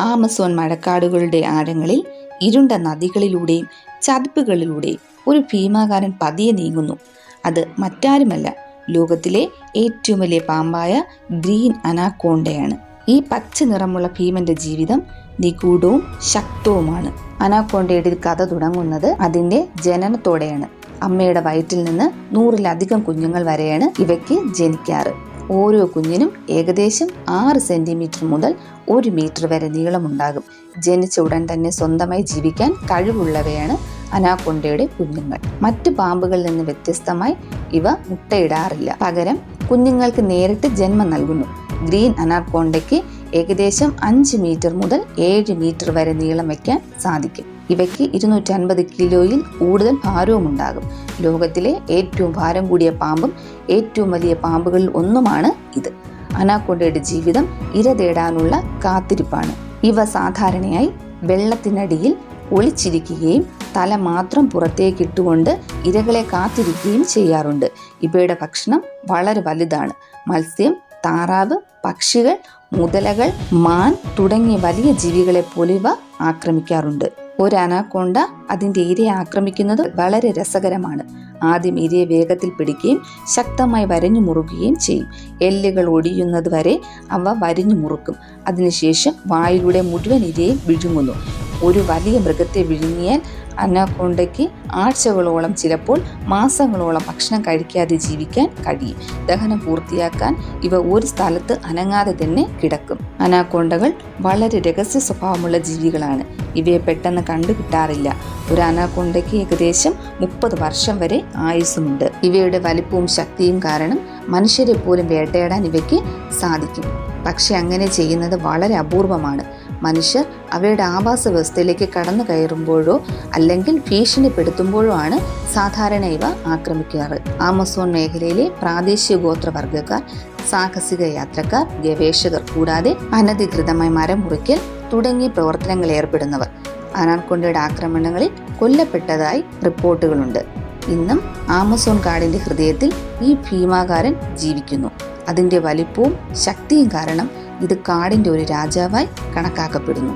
Amazon മഴക്കാടുകളുടെ ആഴങ്ങളിൽ ഇരുണ്ട നദികളിലൂടെയും ചതിപ്പുകളിലൂടെയും ഒരു ഭീമാകാരൻ പതിയെ നീങ്ങുന്നു. അത് മറ്റാരുമല്ല ലോകത്തിലെ ഏറ്റവും വലിയ പാമ്പായ ഗ്രീൻ അനാക്കോണ്ടയാണ്. ഈ പച്ച നിറമുള്ള ഭീമന്റെ ജീവിതം നിഗൂഢവും ശക്തവുമാണ്. അനാക്കോണ്ടയുടെ കഥ തുടങ്ങുന്നത് അതിന്റെ ജനനത്തോടെയാണ്. അമ്മയുടെ വയറ്റിൽ നിന്ന് നൂറിലധികം കുഞ്ഞുങ്ങൾ വരെയാണ് ഇവയ്ക്ക് ജനിക്കാറ്. ഓരോ കുഞ്ഞിനും ഏകദേശം ആറ് സെന്റിമീറ്റർ മുതൽ ഒരു മീറ്റർ വരെ നീളമുണ്ടാകും. ജനിച്ച ഉടൻ തന്നെ സ്വന്തമായി ജീവിക്കാൻ കഴിവുള്ളവയാണ് അനാക്കൊണ്ടയുടെ കുഞ്ഞുങ്ങൾ. മറ്റു പാമ്പുകളിൽ നിന്ന് വ്യത്യസ്തമായി ഇവ മുട്ടയിടാറില്ല. പകരം കുഞ്ഞുങ്ങൾക്ക് നേരിട്ട് ജന്മം നൽകുന്നു. ഗ്രീൻ അനാക്കോണ്ടയ്ക്ക് ഏകദേശം അഞ്ച് മീറ്റർ മുതൽ ഏഴ് മീറ്റർ വരെ നീളം വയ്ക്കാൻ സാധിക്കും. ഇവയ്ക്ക് ഇരുന്നൂറ്റി അൻപത് കിലോയിൽ കൂടുതൽ ഭാരവും ഉണ്ടാകും ലോകത്തിലെ ഏറ്റവും ഭാരം കൂടിയ പാമ്പും ഏറ്റവും വലിയ പാമ്പുകളിൽ ഒന്നുമാണ് ഇത്. അനാക്കൊണ്ടയുടെ ജീവിതം ഇര തേടാനുള്ള കാത്തിരിപ്പാണ്. ഇവ സാധാരണയായി വെള്ളത്തിനടിയിൽ ഒളിച്ചിരിക്കുകയും തല മാത്രം പുറത്തേക്കിട്ടുകൊണ്ട് ഇരകളെ കാത്തിരിക്കുകയും ചെയ്യാറുണ്ട്. ഇവയുടെ ഭക്ഷണം വളരെ വലുതാണ്. മത്സ്യം താറാവ് പക്ഷികൾ മുതലകൾ മാൻ തുടങ്ങിയ വലിയ ജീവികളെ പോലെ ഇവ ആക്രമിക്കാറുണ്ട്. ഒരു അനാക്കോണ്ട അതിന്റെ ഇരയെ ആക്രമിക്കുന്നത് വളരെ രസകരമാണ്. ആദ്യം ഇരയെ വേഗത്തിൽ പിടിക്കുകയും ശക്തമായി വരഞ്ഞു മുറുകുകയും ചെയ്യും. എല്ലുകൾ ഒടിയുന്നത് വരെ അവ വരിഞ്ഞു മുറുക്കും. അതിനുശേഷം വായിലൂടെ മുഴുവൻ ഇരയെ വിഴുങ്ങുന്നു. ഒരു വലിയ മൃഗത്തെ വിഴുങ്ങിയാൽ അനാക്കോണ്ടയ്ക്ക് ആഴ്ചകളോളം ചിലപ്പോൾ മാസങ്ങളോളം ഭക്ഷണം കഴിക്കാതെ ജീവിക്കാൻ കഴിയും. ദഹനം പൂർത്തിയാക്കാൻ ഇവ ഒരു സ്ഥലത്ത് അനങ്ങാതെ തന്നെ കിടക്കും. അനാക്കോണ്ടകൾ വളരെ രഹസ്യ സ്വഭാവമുള്ള ജീവികളാണ്. ഇവയെ പെട്ടെന്ന് കണ്ടുകിട്ടാറില്ല. ഒരു അനാക്കോണ്ടയ്ക്ക് ഏകദേശം മുപ്പത് വർഷം വരെ ആയുസ്സുമുണ്ട്. ഇവയുടെ വലിപ്പവും ശക്തിയും കാരണം മനുഷ്യരെ പോലും വേട്ടയാടാൻ ഇവയ്ക്ക് സാധിക്കും. പക്ഷെ അങ്ങനെ ചെയ്യുന്നത് വളരെ അപൂർവമാണ്. മനുഷ്യർ അവയുടെ ആവാസ വ്യവസ്ഥയിലേക്ക് കടന്നു കയറുമ്പോഴോ അല്ലെങ്കിൽ ഭീഷണിപ്പെടുത്തുമ്പോഴോ ആണ് സാധാരണ ഇവ ആക്രമിക്കാറ്. ആമസോൺ മേഖലയിലെ പ്രാദേശിക ഗോത്രവർഗക്കാർ സാഹസിക യാത്രക്കാർ ഗവേഷകർ കൂടാതെ അനധികൃതമായി മരം മുറിക്കൽ തുടങ്ങിയ പ്രവർത്തനങ്ങളിൽ ഏർപ്പെടുന്നവർ. അനാർക്കൊണ്ടയുടെ ആക്രമണങ്ങളിൽ കൊല്ലപ്പെട്ടതായി റിപ്പോർട്ടുകളുണ്ട്. ഇന്നും ആമസോൺ കാടിന്റെ ഹൃദയത്തിൽ ഈ ഭീമാകാരൻ ജീവിക്കുന്നു. അതിന്റെ വലിപ്പവും ശക്തിയും കാരണം ഇത് കാടിന്റെ ഒരു രാജാവായി കണക്കാക്കപ്പെടുന്നു.